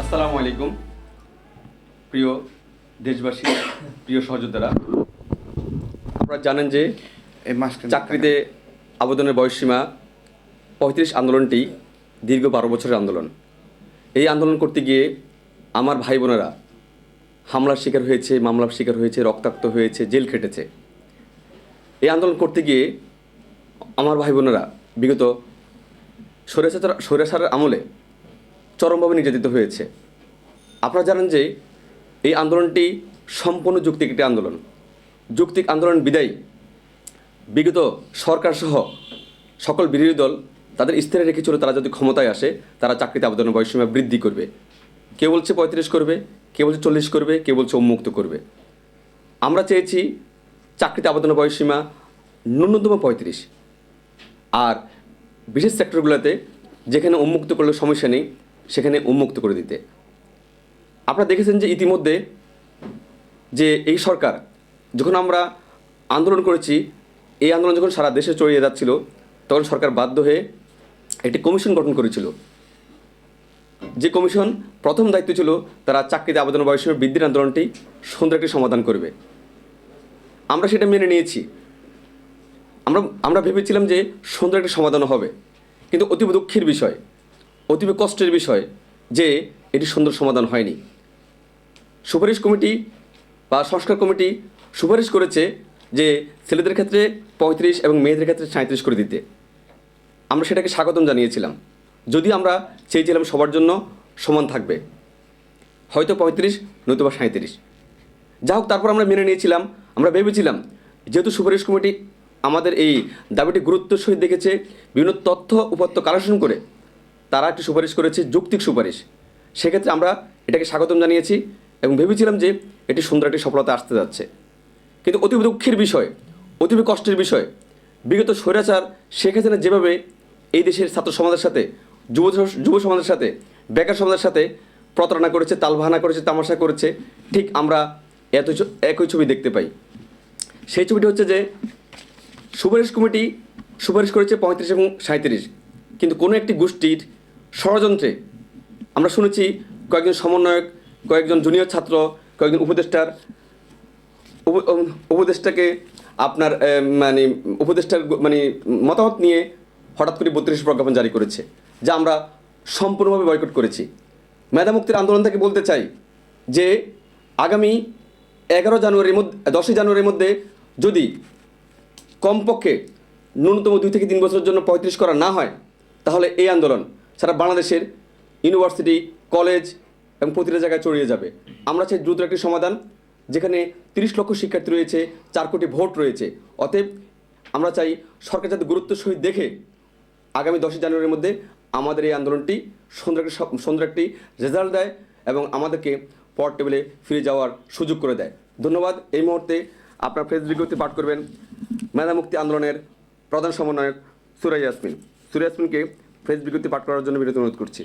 আসসালামু আলাইকুম প্রিয় দেশবাসী প্রিয় সহযোদ্ধারা। আপনারা জানেন যে চাকরিতে আবেদনের বয়সসীমা পঁয়ত্রিশ আন্দোলনটি দীর্ঘ বারো বছরের আন্দোলন। এই আন্দোলন করতে গিয়ে আমার ভাই বোনেরা হামলার শিকার হয়েছে মামলার শিকার হয়েছে রক্তাক্ত হয়েছে জেল খেটেছে। এই আন্দোলন করতে গিয়ে আমার ভাই বোনেরা বিগত স্বৈরাচার স্বৈরাচারের আমলে চরমভাবে নির্যাতিত হয়েছে। আপনারা জানেন যে এই আন্দোলনটি সম্পূর্ণ যুক্তিক একটি আন্দোলন। যুক্তিক আন্দোলন বিদায়ী বিগত সরকার সহ সকল বিরোধী দল তাদের স্থিরে রেখেছিল তারা যদি ক্ষমতায় আসে, তারা চাকরিতে আবেদনের বয়সসীমা বৃদ্ধি করবে। কে বলছে পঁয়ত্রিশ করবে কে বলছে চল্লিশ করবে কে বলছে উন্মুক্ত করবে। আমরা চেয়েছি চাকরিতে আবেদনের বয়সীমা ন্যূনতম পঁয়ত্রিশ। আর বিশেষ সেক্টরগুলোতে যেখানে উন্মুক্ত করলে সমস্যা নেই, সেখানে উন্মুক্ত করে দিতে। আপনারা দেখেছেন যে ইতিমধ্যে যে এই সরকার, যখন আমরা আন্দোলন করেছি, এই আন্দোলন যখন সারা দেশে চড়িয়ে যাচ্ছিল, তখন সরকার বাধ্য হয়ে একটি কমিশন গঠন করেছিল। যে কমিশন প্রথম দায়িত্ব ছিল তারা চাকরিতে আবেদন বয়সের বৃদ্ধির আন্দোলনটি সুন্দর একটি সমাধান করবে। আমরা সেটা মেনে নিয়েছি। আমরা আমরা ভেবেছিলাম যে সুন্দর একটা সমাধান হবে। কিন্তু অতীব দুঃখের বিষয়, অতীব কষ্টের বিষয় যে এটি সুন্দর সমাধান হয়নি। সুপারিশ কমিটি বা সংস্কার কমিটি সুপারিশ করেছে যে ছেলেদের ক্ষেত্রে পঁয়ত্রিশ এবং মেয়েদের ক্ষেত্রে সাঁত্রিশ করে দিতে। আমরা সেটাকে স্বাগতম জানিয়েছিলাম। যদি আমরা চেয়েছিলাম সবার জন্য সমান থাকবে। হয়তো পঁয়ত্রিশ নয়তো বা সাঁত্রিশ যা হোক তারপর আমরা মেনে নিয়েছিলাম আমরা ভেবেছিলাম, যেহেতু সুপারিশ কমিটি আমাদের এই দাবিটি গুরুত্বের সহিত দেখেছে, বিভিন্ন তথ্য উপাত্ত কালেকশন করে তারা একটি সুপারিশ করেছে যৌক্তিক সুপারিশ। সেক্ষেত্রে আমরা এটাকে স্বাগতম জানিয়েছি এবং ভেবেছিলাম যে এটি সুন্দর একটি সফলতা আসতে যাচ্ছে। কিন্তু অতীব দুঃখের বিষয় অতীব কষ্টের বিষয়, বিগত স্বৈরাচার শেখ হাসিনা যেভাবে এই দেশের ছাত্র সমাজের সাথে, যুব যুব সমাজের সাথে, বেকার সমাজের সাথে প্রতারণা করেছে, তালবাহানা করেছে, তামাশা করেছে, ঠিক আমরা এত একই ছবি দেখতে পাই। সেই ছবিটি হচ্ছে যে সুপারিশ কমিটি সুপারিশ করেছে পঁয়ত্রিশ এবং সাঁত্রিশ কিন্তু কোনো একটি গোষ্ঠীর ষড়যন্ত্রে আমরা শুনেছি কয়েকজন সমন্বয়ক, কয়েকজন জুনিয়র ছাত্র, কয়েকজন উপদেষ্টার উপ- উপদেষ্টাকে আপনার মানে উপদেষ্টার মানে মতামত নিয়ে হঠাৎ করে বত্রিশ প্রজ্ঞাপন জারি করেছে, যা আমরা সম্পূর্ণভাবে বয়কট করেছি। মেধা মুক্তির আন্দোলন থেকে বলতে চাই যে আগামী এগারো জানুয়ারির মধ্যে, দশই জানুয়ারির মধ্যে যদি কমপক্ষে ন্যূনতম দুই থেকে তিন বছরের জন্য পঁয়ত্রিশ করা না হয়, তাহলে এই আন্দোলন সারা বাংলাদেশের ইউনিভার্সিটি, কলেজ এবং প্রতিটা জায়গায় ছড়িয়ে যাবে। আমরা চাই দ্রুত একটি সমাধান, যেখানে তিরিশ লক্ষ শিক্ষার্থী রয়েছে, চার কোটি ভোট রয়েছে। অতএব আমরা চাই সরকার যাতে গুরুত্ব সহিত দেখে আগামী দশই জানুয়ারির মধ্যে আমাদের এই আন্দোলনটি সুন্দর একটি সুন্দর একটি রেজাল্ট দেয় এবং আমাদেরকে পর টেবিলে ফিরে যাওয়ার সুযোগ করে দেয়। ধন্যবাদ। এই মুহূর্তে আপনার ফেস বিজ্ঞপ্তি পাঠ করবেন। মেধা মুক্তি আন্দোলনের প্রধান সমন্বয়ক সুরাই ইয়াসমিন। সুরাই ইয়াসমিনকে ফেস বিজ্ঞপ্তি পাঠ করার জন্য বিরতি অনুরোধ করছি।